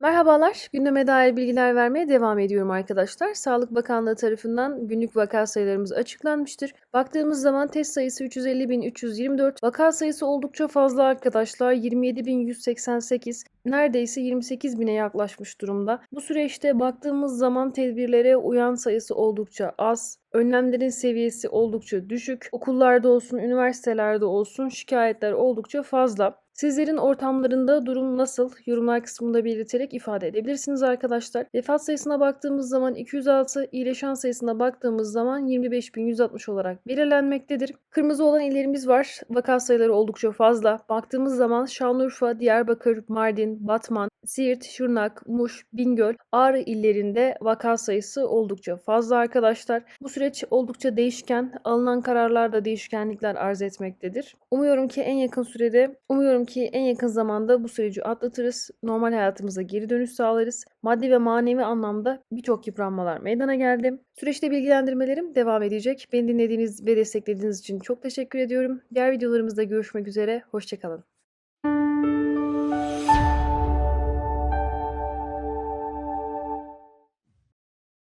Merhabalar, gündeme dair bilgiler vermeye devam ediyorum arkadaşlar. Sağlık Bakanlığı tarafından günlük vaka sayılarımız açıklanmıştır. Baktığımız zaman test sayısı 350.324, vaka sayısı oldukça fazla arkadaşlar. 27.188, neredeyse 28.000'e yaklaşmış durumda. Bu süreçte baktığımız zaman tedbirlere uyan sayısı oldukça az. Önlemlerin seviyesi oldukça düşük. Okullarda olsun, üniversitelerde olsun şikayetler oldukça fazla. Sizlerin ortamlarında durum nasıl? Yorumlar kısmında belirterek ifade edebilirsiniz arkadaşlar. Vefat sayısına baktığımız zaman 206, iyileşen sayısına baktığımız zaman 25.160 olarak belirlenmektedir. Kırmızı olan illerimiz var. Vaka sayıları oldukça fazla. Baktığımız zaman Şanlıurfa, Diyarbakır, Mardin, Batman, Siirt, Şırnak, Muş, Bingöl, Ağrı illerinde vaka sayısı oldukça fazla arkadaşlar. Bu süreç oldukça değişken. Alınan kararlarda değişkenlikler arz etmektedir. Umuyorum ki en yakın sürede, umuyorum ki en yakın zamanda bu süreci atlatırız. Normal hayatımıza geri dönüş sağlarız. Maddi ve manevi anlamda birçok yıpranmalar meydana geldi. Süreçte bilgilendirmelerim devam edecek. Beni dinlediğiniz ve desteklediğiniz için çok teşekkür ediyorum. Diğer videolarımızda görüşmek üzere. Hoşçakalın.